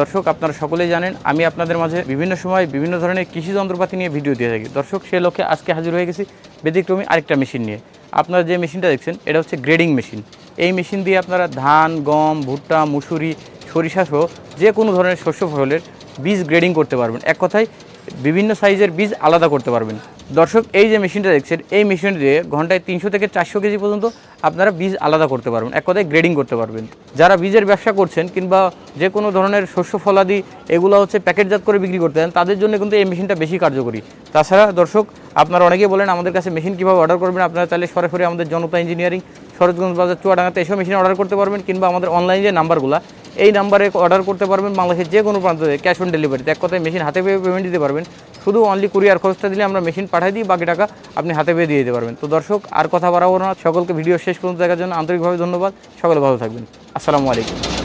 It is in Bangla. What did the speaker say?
দর্শক, আপনারা সকলেই জানেন, আমি আপনাদের মাঝে বিভিন্ন সময় বিভিন্ন ধরনের কৃষি যন্ত্রপাতি নিয়ে ভিডিও দিয়ে থাকি। দর্শক সে লক্ষ্যে আজকে হাজির হয়ে গেছি ব্যতিক্রমী আরেকটা মেশিন নিয়ে। আপনারা যে মেশিনটা দেখছেন, এটা হচ্ছে গ্রেডিং মেশিন। এই মেশিন দিয়ে আপনারা ধান, গম, ভুট্টা, মুসুরি, সরিষা সহ যে কোনো ধরনের শস্য ফসলের বীজ গ্রেডিং করতে পারবেন। এক কথায়, বিভিন্ন সাইজের বীজ আলাদা করতে পারবেন। দর্শক, এই যে মেশিনটা দেখছেন, এই মেশিন দিয়ে ঘন্টায় তিনশো থেকে চারশো কেজি পর্যন্ত আপনারা বীজ আলাদা করতে পারবেন, এক কথায় গ্রেডিং করতে পারবেন। যারা বীজের ব্যবসা করছেন কিংবা যে কোনো ধরনের শস্য, ফলাদি, এগুলো হচ্ছে প্যাকেটজাত করে বিক্রি করতে দেন তাদের জন্য কিন্তু এই মেশিনটা বেশি কার্যকরী। তাছাড়া দর্শক, আপনারা অনেকেই বলেন, আমাদের কাছে মেশিন কীভাবে অর্ডার করবেন, আপনারা চাইলে সরাসরি আমাদের জনতা ইঞ্জিনিয়ারিং শরৎগঞ্জ বাজার চুয়াডাঙ্গাতে এসব মেশিন অর্ডার করতে পারবেন, কিংবা আমাদের অনলাইন যে নাম্বারগুলো, এই নাম্বারে অর্ডার করতে পারবেন বাংলাদেশের যে কোনো প্রান্ত ক্যাশ অন ডেলিভারিতে এক কথায় মেশিন হাতে পেয়ে পেমেন্ট দিতে পারবেন। শুধু অনলি কুরিয়ার খরচটা দিলে আমরা মেশিন পাঠিয়ে দিই, বাকি টাকা আপনি হাতে পেয়ে দিয়ে দিতে পারবেন। তো দর্শক, আর কথা বাড়াবো না। সকলকে ভিডিও শেষ পর্যন্ত দেখার জন্য আন্তরিকভাবে ধন্যবাদ। সকলে ভালো থাকবেন। আসসালামু আলাইকুম।